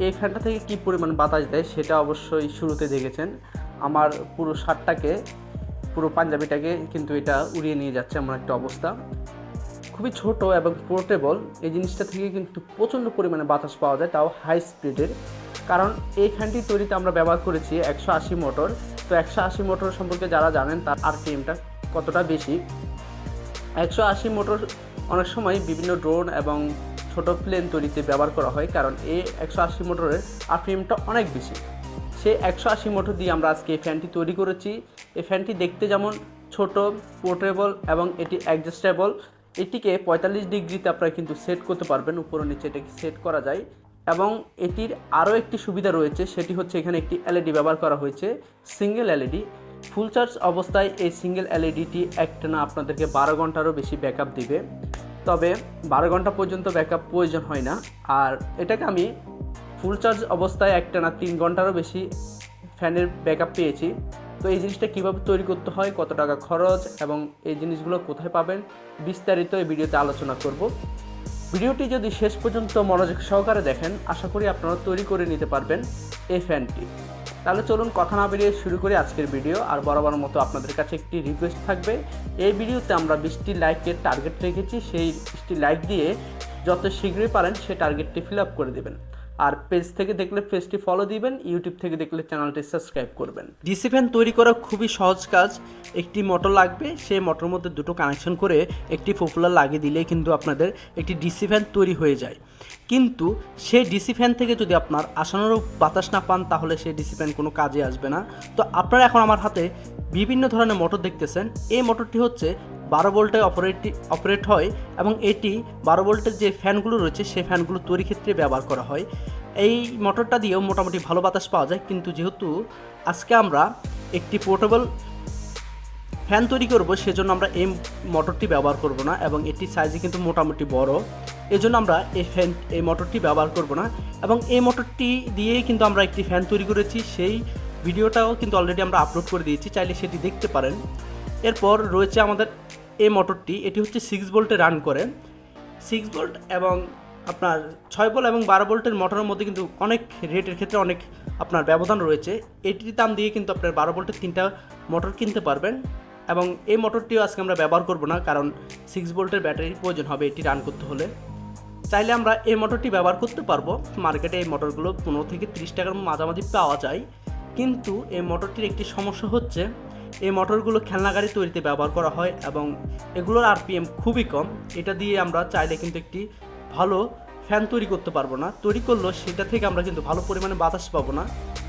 এই ফ্যানটা থেকে কী পরিমাণ বাতাস দেয় সেটা অবশ্যই শুরুতে দেখেছেন। আমার পুরো শার্টটাকে, পুরো পাঞ্জাবিটাকে কিন্তু এটা উড়িয়ে নিয়ে যাচ্ছে এমন একটা অবস্থা। খুবই ছোট এবং পোর্টেবল এই জিনিসটা থেকে কিন্তু প্রচণ্ড পরিমাণে বাতাস পাওয়া যায়, তাও হাই স্পিডের কারণ এই ফ্যানটি তৈরিতে আমরা ব্যবহার করেছি একশো আশি মোটর। তো একশো আশি মোটর সম্পর্কে যারা জানেন তার আর আরপিএমটা কতটা বেশি? একশো আশি মোটর অনেক সময় বিভিন্ন ড্রোন এবং ছোট প্লেন তৈরিতে ব্যবহার করা হয় কারণ এই একশো আশি মোটরের আরপিএমটা অনেক বেশি। সেই একশো আশি মোটর দিয়ে আমরা আজকে এই ফ্যানটি তৈরি করেছি। এই ফ্যানটি দেখতে যেমন ছোট পোর্টেবল এবং এটি অ্যাডজাস্টেবল এটিকে পঁয়তাল্লিশ ডিগ্রিতে আপনারা কিন্তু সেট করতে পারবেন, উপরে নিচে এটাকে সেট করা যায়। এবং এটির আরও একটি সুবিধা রয়েছে, সেটি হচ্ছে এখানে একটি এলইডি ব্যবহার করা হয়েছে সিঙ্গেল এলইডি ফুল চার্জ অবস্থায় এই সিঙ্গেল এলইডিটি একটানা আপনাদেরকে বারো ঘন্টারও বেশি ব্যাকআপ দিবে। তবে বারো ঘণ্টা পর্যন্ত ব্যাকআপ প্রয়োজন হয় না। আর এটাকে আমি ফুল চার্জ অবস্থায় একটানা তিন ঘন্টারও বেশি ফ্যানের ব্যাকআপ পেয়েছি। তো এই জিনিসটা কীভাবে তৈরি করতে হয়, কত টাকা খরচ এবং এই জিনিসগুলো কোথায় পাবেন, বিস্তারিত এই ভিডিওতে আলোচনা করব। ভিডিওটি যদি শেষ পর্যন্ত মনোযোগ সহকারে দেখেন, আশা করি আপনারা তৈরি করে নিতে পারবেন এই ফ্যানটি তাহলে চলুন কথা না বেরিয়ে শুরু করি আজকের ভিডিও আর বরাবর মতো আপনাদের কাছে একটি রিকোয়েস্ট থাকবে। এই ভিডিওতে আমরা বিশটি লাইকের টার্গেট রেখেছি। সেই বিশটি লাইক দিয়ে যত শীঘ্রই পারেন সেই টার্গেটটি ফিল আপ করে দেবেন। আর পেজ থেকে দেখলে পেজটি ফলো দিবেন ইউটিউব থেকে দেখলে চ্যানেলটি সাবস্ক্রাইব করবেন। ডিসি ফ্যান তৈরি করা খুবই সহজ কাজ। একটি মোটর লাগবে, সেই মোটর মধ্যে দুটো কানেকশন করে একটি পপুলার লাগিয়ে দিলে কিন্তু আপনাদের একটি ডিসি ফ্যান তৈরি হয়ে যায়। কিন্তু সেই ডিসি ফ্যান থেকে যদি আপনার আসানোর বাতাস না পান, তাহলে সেই ডিসি ফ্যান কোনো কাজে আসবে না। তো আপনারা এখন আমার হাতে বিভিন্ন ধরনের মোটর দেখতেছেন। এই মোটরটি হচ্ছে বারো ভোল্টে অপারেট অপারেট হয় এবং এটি বারো ভোল্টের যে ফ্যানগুলো রয়েছে, সেই ফ্যানগুলো তৈরি ক্ষেত্রে ব্যবহার করা হয়। এই মোটরটা দিয়েও মোটামুটি ভালো বাতাস পাওয়া যায়। কিন্তু যেহেতু আজকে আমরা একটি পোর্টেবল ফ্যান তৈরি করব, সেজন্য আমরা এই মোটরটি ব্যবহার করব না এবং এটি সাইজে কিন্তু মোটামুটি বড়। এজন্য আমরা এই ফ্যান এই মোটরটি ব্যবহার করব না এবং এই মোটরটি দিয়েই কিন্তু আমরা একটি ফ্যান তৈরি করেছি। সেই ভিডিওটাও কিন্তু অলরেডি আমরা আপলোড করে দিয়েছি, চাইলে সেটি দেখতে পারেন। এরপর রয়েছে আমাদের এই মোটরটি, এটি হচ্ছে সিক্স ভোল্টে রান করে। সিক্স ভোল্ট এবং আপনার ছয় ভোল্ট এবং বারো ভোল্টের মোটরের মধ্যে কিন্তু অনেক রেটের ক্ষেত্রে অনেক আপনার ব্যবধান রয়েছে। এটির দাম দিয়ে কিন্তু আপনার বারো ভোল্টের তিনটা মোটর কিনতে পারবেন। এবং এই মোটরটিও আজকে আমরা ব্যবহার করব না, কারণ সিক্স ভোল্টের ব্যাটারির প্রয়োজন হবে এটি রান করতে হলে। চাইলে আমরা এই মোটরটি ব্যবহার করতে পারব। মার্কেটে এই মোটরগুলো পনেরো থেকে তিরিশ টাকার মাঝামাঝি পাওয়া যায়। কিন্তু এই মোটরটির একটি সমস্যা হচ্ছে, এই মোটরগুলো খেলনা গাড়ি তৈরিতে ব্যবহার করা হয় এবং এগুলোর আরপিএম খুবই কম। এটা দিয়ে আমরা চাইলে কিন্তু একটি ভালো ফ্যান তৈরি করতে পারব না। তৈরি করলেও সেটা থেকে আমরা কিন্তু ভালো পরিমাণে বাতাস পাবো না।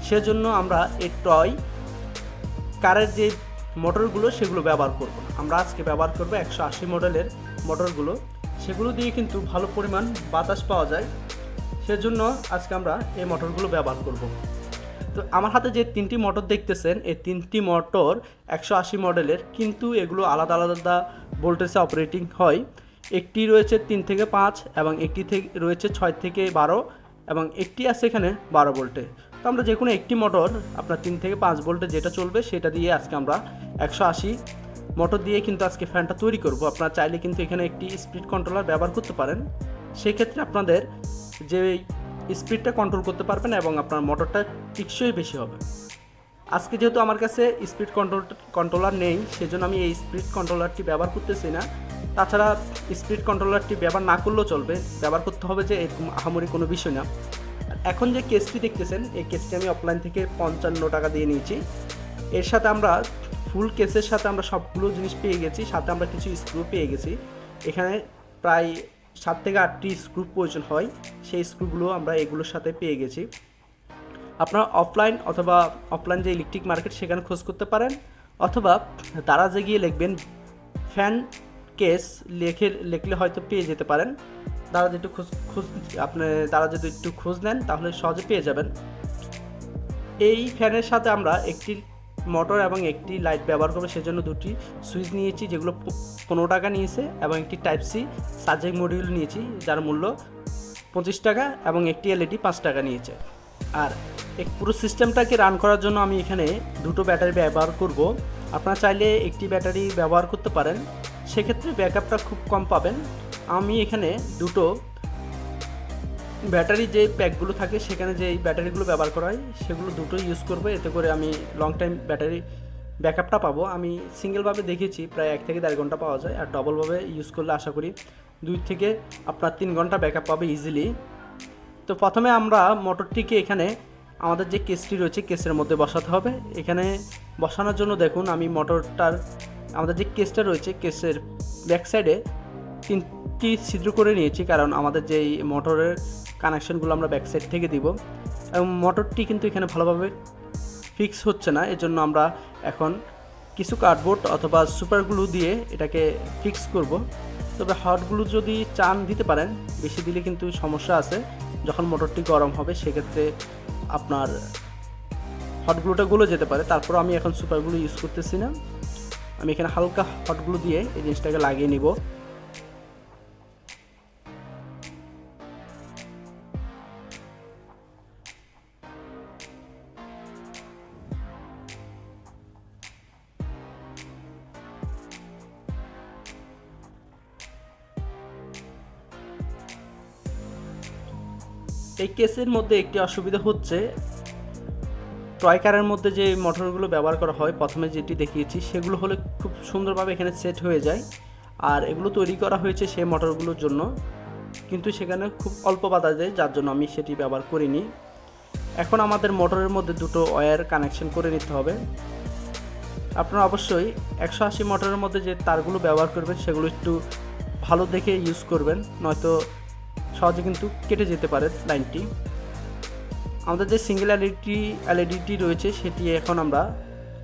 সেজন্য আমরা এই টয় কারের যে মোটরগুলো সেগুলো ব্যবহার করব। না আমরা আজকে ব্যবহার করব একশো আশি মডেলের মোটরগুলো। সেগুলো দিয়ে কিন্তু ভালো পরিমাণ বাতাস পাওয়া যায়। সেজন্য আজকে আমরা এই মোটরগুলো ব্যবহার করব। তো আমার হাতে যে তিনটি মোটর দেখতেছেন, এই তিনটি মোটর একশো আশি মডেলের, কিন্তু এগুলো আলাদা আলাদা ভোল্টেজে অপারেটিং হয়। একটি রয়েছে তিন থেকে পাঁচ এবং একটি থেকে রয়েছে ছয় থেকে বারো এবং একটি আছে এখানে বারো ভোল্টে। তো আমরা যে কোনো একটি মোটর, আপনার তিন থেকে পাঁচ ভোল্টে যেটা চলবে সেটা দিয়ে আজকে আমরা একশো আশি মোটর দিয়ে কিন্তু আজকে ফ্যানটা তৈরি করব। আপনারা চাইলে কিন্তু এখানে একটি স্পিড কন্ট্রোলার ব্যবহার করতে পারেন। সেক্ষেত্রে আপনাদের যে স্পিডটা কন্ট্রোল করতে পারবেন এবং আপনার মোটরটা টিকসই বেশি হবে। আজকে যেহেতু আমার কাছে স্পিড কন্ট্রোল, কন্ট্রোলার নেই, সেজন্য আমি এই স্পিড কন্ট্রোলারটি ব্যবহার করতেছি না। তাছাড়া স্পিড কন্ট্রোলারটি ব্যবহার না করলেও চলবে। ব্যবহার করতে হবে যে এরকম আহামরি কোনো বিষয় না। এখন যে কেসটি দেখতেছেন, এই কেসটি আমি অফলাইন থেকে পঞ্চান্ন টাকা দিয়ে নিয়েছি। এর সাথে আমরা ফুল কেসের সাথে আমরা সবগুলো জিনিস পেয়ে গেছি, সাথে আমরা কিছু স্ক্রু পেয়ে গেছি। এখানে প্রায় সাত থেকে আটটি স্ক্রু প্রয়োজন হয়, সেই স্ক্রুগুলো আমরা এগুলোর সাথে পেয়ে গেছি। আপনারা অফলাইন অথবা অফলাইন যে ইলেকট্রিক মার্কেট সেখানে খোঁজ করতে পারেন, অথবা তারা যে গিয়ে লিখবেন ফ্যান কেস লেখে লিখলে হয়তো পেয়ে যেতে পারেন। তারা যদি একটু খোঁজ খোঁজ, আপনি, তারা যদি একটু খোঁজ নেন, তাহলে সহজে পেয়ে যাবেন। এই ফ্যানের সাথে আমরা একটি মোটর এবং একটি লাইট ব্যবহার করব, সেজন্য দুটি সুইচ নিয়েছি, যেগুলো পনেরো টাকা নিয়েছে, এবং একটি টাইপ সি চার্জিং মডিউল নিয়েছি, যার মূল্য পঁচিশ টাকা এবং একটি এলইডি পাঁচ টাকা নিয়েছে। আর এই পুরো সিস্টেমটাকে রান করার জন্য আমি এখানে দুটো ব্যাটারি ব্যবহার করব। আপনারা চাইলে একটি ব্যাটারি ব্যবহার করতে পারেন। সেক্ষেত্রে ব্যাকআপটা খুব কম পাবেন। আমি এখানে দুটো ব্যাটারি যে প্যাকগুলো থাকে, সেখানে যে ব্যাটারিগুলো ব্যবহার করা হয়, সেগুলো দুটোই ইউজ করব। এতে করে আমি লং টাইম ব্যাটারি ব্যাকআপটা পাবো। আমি সিঙ্গেলভাবে দেখেছি, প্রায় এক থেকে দেড় ঘণ্টা পাওয়া যায়, আর ডবলভাবে ইউজ করলে আশা করি দুই থেকে আপনার তিন ঘণ্টা ব্যাকআপ পাবে ইজিলি তো প্রথমে আমরা মোটরটিকে এখানে আমাদের যে কেসটি রয়েছে, কেসের মধ্যে বসাতে হবে। এখানে বসানোর জন্য দেখুন, আমি মোটরটার আমাদের যে কেসটা রয়েছে, কেসের ব্যাক সাইডে তিনটি ছিদ্র করে নিয়েছি, কারণ আমাদের যেই মোটরের কানেকশনগুলো আমরা ব্যাক সাইড থেকে দিব, এবং মোটরটি কিন্তু এখানে ভালোভাবে ফিক্স হচ্ছে না, এজন্য আমরা এখন কিছু কার্ডবোর্ড অথবা সুপার গ্লু দিয়ে এটাকে ফিক্স করব। তবে হট গ্লু যদি চান দিতে পারেন, বেশি দিলে কিন্তু সমস্যা আছে, যখন মোটরটি গরম হবে সেক্ষেত্রে আপনার হট গ্লুটা গলে যেতে পারে তারপর আমি এখন সুপারগুলো ইউজ করতেছি না। আমি এখানে হালকা হট গ্লু দিয়ে এই জিনিসটাকে লাগিয়ে নিব। এই কেসের মধ্যে একটি অসুবিধা হচ্ছে টয় কারের মধ্যে যে মোটরগুলো ব্যবহার করা হয়, প্রথমে যেটি দেখিয়েছি, সেগুলো হলে খুব সুন্দরভাবে এখানে সেট হয়ে যায়। আর এগুলো তৈরি করা হয়েছে সেই মোটরগুলোর জন্য, কিন্তু সেখানে খুব অল্প বাধা দেয়, যার জন্য আমি সেটি ব্যবহার করিনি। এখন আমাদের মোটরের মধ্যে দুটো ওয়্যার কানেকশন করে নিতে হবে। আপনারা অবশ্যই একশো আশি মোটরের মধ্যে যে তারগুলো ব্যবহার করবেন, সেগুলো একটু ভালো দেখে ইউজ করবেন, নয়তো সহজে কিন্তু কেটে যেতে পারে লাইনটি। আমাদের যে সিঙ্গেল এলইডি এলইডিটি রয়েছে, সেটি এখন আমরা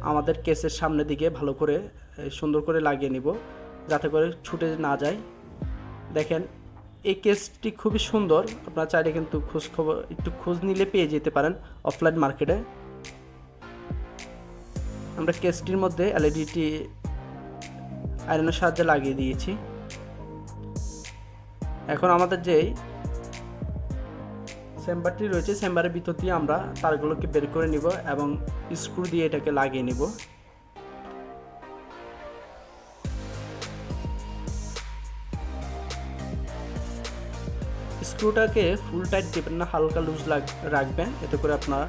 আমাদের কেসের সামনের দিকে ভালো করে সুন্দর করে লাগিয়ে নিব, যাতে করে ছুটে না যায়। দেখেন, এই কেসটি খুবই সুন্দর। আপনারা চাইলে কিন্তু খোঁজ খবর, একটু খোঁজ নিলে পেয়ে যেতে পারেন অফলাইন মার্কেটে আমরা কেসটির মধ্যে এলইডিটি আয়রনের সাহায্যে লাগিয়ে দিয়েছি। এখন আমাদের যেই চেম্বারটি রয়েছে, চেম্বারের ভিতর দিয়ে আমরা তারগুলোকে বের করে নিব এবং স্ক্রু দিয়ে এটাকে লাগিয়ে নিব। স্ক্রুটাকে ফুল টাইট দেবেন না, হালকা লুজ রাখবেন, এতে করে আপনার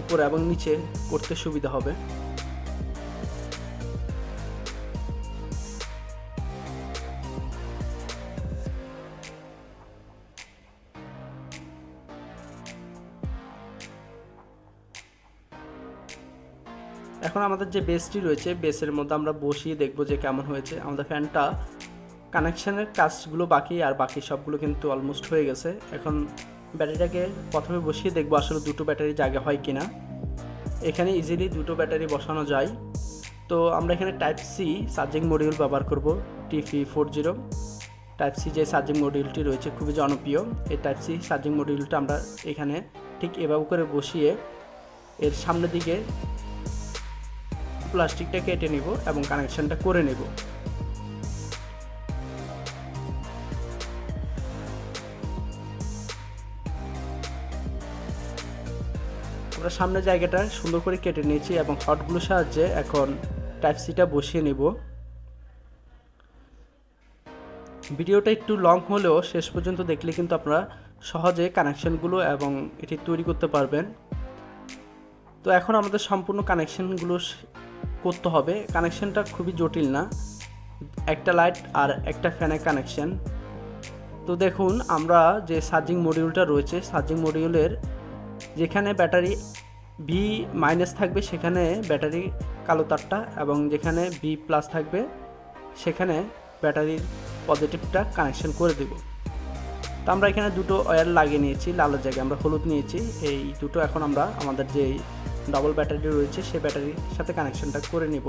উপরে এবং নিচে করতে সুবিধা হবে। এখন আমাদের যে বেসটি রয়েছে বেসের মধ্যে আমরা বসিয়ে দেখব যে কেমন হয়েছে। আমাদের ফ্যানটা কানেকশানের কাজগুলো বাকি আর বাকি সবগুলো কিন্তু অলমোস্ট হয়ে গেছে। এখন ব্যাটারিটাকে প্রথমে বসিয়ে দেখব আসলে দুটো ব্যাটারি জায়গা হয় কি না এখানে ইজিলি দুটো ব্যাটারি বসানো যায়। তো আমরা এখানে টাইপ সি চার্জিং মডিউল ব্যবহার করব টিফি ফোর জিরো টাইপ সি যে চার্জিং মডিউলটি রয়েছে, খুবই জনপ্রিয়। এই টাইপ সি চার্জিং মডিউলটা আমরা এখানে ঠিক এভাবে করে বসিয়ে এর সামনের দিকে প্লাস্টিকটা কেটে নিব এবং কানেকশনটা করে নেব। আমরা সামনের জায়গাটা সুন্দর করে কেটে নিয়েছি এবং হটগুলোর সাহায্যে এখন টাইপ সিটা বসিয়ে নেব। ভিডিওটা একটু লং হলেও শেষ পর্যন্ত দেখলে কিন্তু আপনারা সহজে কানেকশনগুলো এবং এটি তৈরি করতে পারবেন। তো এখন আমাদের সম্পূর্ণ কানেকশনগুলো করতে হবে। কানেকশনটা খুবই জটিল না। একটা লাইট আর একটা ফ্যানের কানেকশন তো দেখুন, আমরা যে চার্জিং মডিউলটা রয়েছে চার্জিং মডিউলের যেখানে ব্যাটারি ভি মাইনাস থাকবে, সেখানে ব্যাটারি কালো তারটা এবং যেখানে ভি প্লাস থাকবে, সেখানে ব্যাটারির পজিটিভটা কানেকশন করে দেব। তো আমরা এখানে দুটো অয়েল লাগিয়ে নিয়েছি, লালের জায়গায় আমরা হলুদ নিয়েছি। এই দুটো এখন আমরা আমাদের যে ডবল ব্যাটারি রয়েছে, সেই ব্যাটারির সাথে কানেকশনটা করে নিব।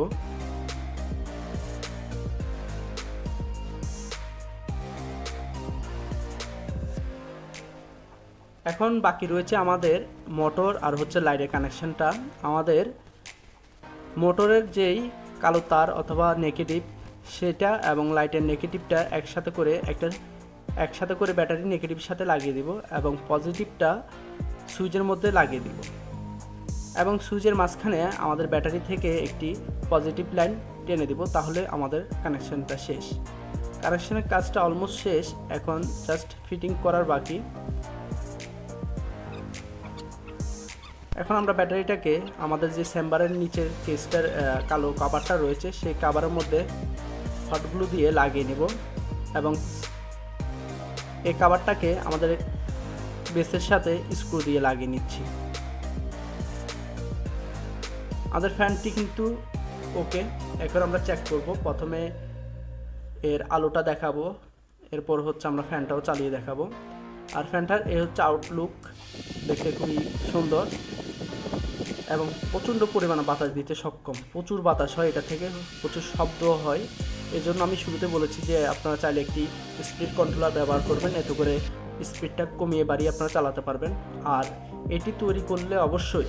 এখন বাকি রয়েছে আমাদের মোটর আর হচ্ছে লাইটের কানেকশনটা আমাদের মোটরের যেই কালো তার অথবা নেগেটিভ সেটা এবং লাইটের নেগেটিভটা একসাথে করে একটা, একসাথে করে ব্যাটারি নেগেটিভের সাথে লাগিয়ে দিব এবং পজিটিভটা সুইচের মধ্যে লাগিয়ে দিব। এবং সুইচের মাঝখানে আমাদের ব্যাটারি থেকে একটি পজিটিভ লাইন টেনে দিব, তাহলে আমাদের কানেকশনটা শেষ। কানেকশনের কাজটা অলমোস্ট শেষ, এখন জাস্ট ফিটিং করার বাকি। এখন আমরা ব্যাটারিটাকে আমাদের যে চেম্বারের নিচের কেসটার কালো কাভারটা রয়েছে, সেই কাভারের মধ্যে হটগুলো দিয়ে লাগিয়ে নেব এবং এই কাভারটাকে আমাদের বেসের সাথে স্ক্রু দিয়ে লাগিয়ে নিচ্ছি। আমাদের ফ্যানটি কিন্তু ওকে এখন আমরা চেক করব। প্রথমে এর আলোটা দেখাবো, এরপর হচ্ছে আমরা ফ্যানটাও চালিয়ে দেখাবো। আর ফ্যানটার এ হচ্ছে আউটলুক দেখতে খুবই সুন্দর এবং প্রচণ্ড পরিমাণে বাতাস দিতে সক্ষম। প্রচুর বাতাস হয়, এটা থেকে প্রচুর শব্দ হয়। এই জন্য আমি শুরুতে বলেছি যে আপনারা চাইলে একটি স্পিড কন্ট্রোলার ব্যবহার করবেন, এতে করে স্পিডটা কমিয়ে বাড়িয়ে আপনারা চালাতে পারবেন। আর এটি তৈরি করলে অবশ্যই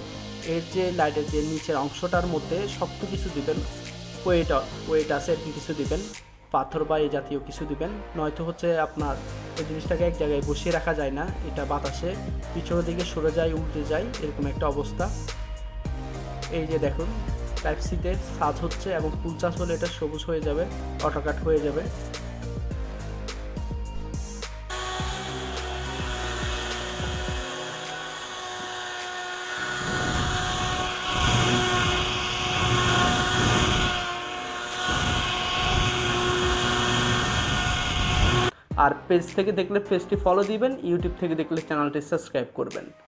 এর যে লাইটের যে নিচের অংশটার মধ্যে শক্ত কিছু দিবেন ওয়েট ওয়েট আছে, এরকম কিছু দিবেন, পাথর বা এই জাতীয় কিছু দিবেন। নয়তো হচ্ছে আপনার ওই জিনিসটাকে এক জায়গায় বসিয়ে রাখা যায় না, এটা বাতাসে পিছনের দিকে সরে যায়, উল্টে যায়, এরকম একটা অবস্থা। এই যে দেখুন টাইপ সিতে সাজ হচ্ছে এবং ফুল চাষ হলে এটা সবুজ হয়ে যাবে, অটোকাট হয়ে যাবে। আর পেজ থেকে দেখলে পেজটি ফলো দিবেন ইউটিউব থেকে দেখলে চ্যানেলটি সাবস্ক্রাইব করবেন।